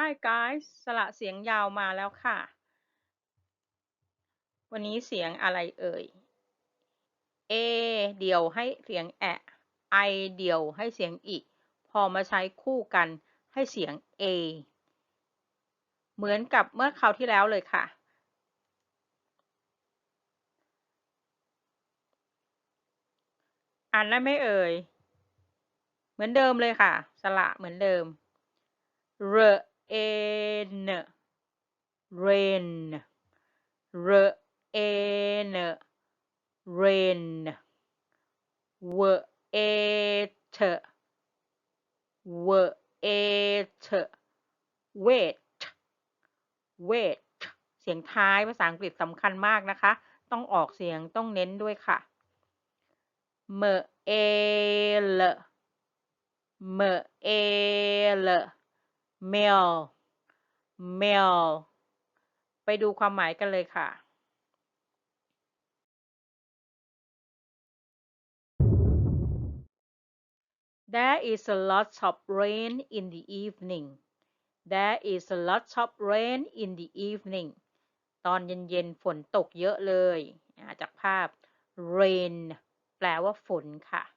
Hi guys สระเสียงยาวมาแล้วค่ะ วันนี้เสียงอะไรเอ่ย A เดี่ยวให้เสียงแอะ I เดี่ยวให้เสียงอีพอมาใช้คู่กันให้เสียง A เหมือนกับเมื่อคราวที่แล้วเลยค่ะ อ่านได้ไหมเอ่ย เหมือนเดิมเลยค่ะ สระเหมือนเดิม rain rain rain rain wait wait wait wait เสียงท้ายภาษาอังกฤษสำคัญมากนะคะ ต้องออกเสียงต้องเน้นด้วยค่ะ m e l m e l mail mail ไปดูความหมายกันเลยค่ะ There is a lot of rain in the evening. There is a lot of rain in the evening. ตอนเย็นๆ ฝนตกเยอะเลย จากภาพ rain แปลว่าฝนค่ะ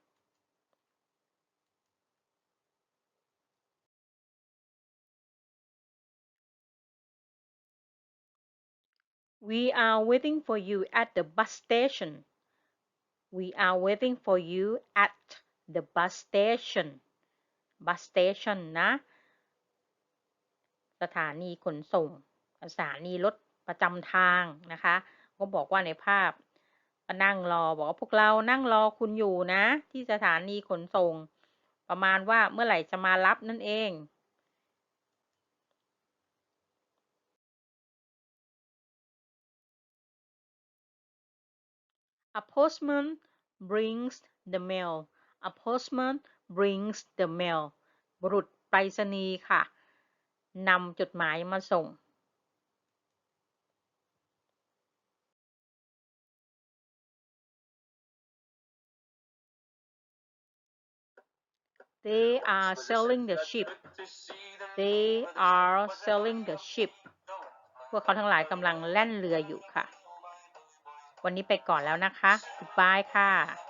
We are waiting for you at the bus station. We are waiting for you at the bus station. bus station นะ สถานีขนส่ง สถานีรถประจำทางนะคะ ก็บอกว่าในภาพนั่งรอ บอกว่าพวกเรานั่งรอคุณอยู่นะ ที่สถานีขนส่ง ประมาณว่าเมื่อไหร่จะมารับนั่นเอง A postman brings the mail. A postman brings the mail. บุรุษไปรษณีย์ค่ะนำจดหมายมาส่ง They are selling the ship. They are selling the ship. พวกเขาทั้งหลายกำลังแล่นเรืออยู่ค่ะ วันนี้ไปก่อนแล้วนะคะบ๊ายบายค่ะ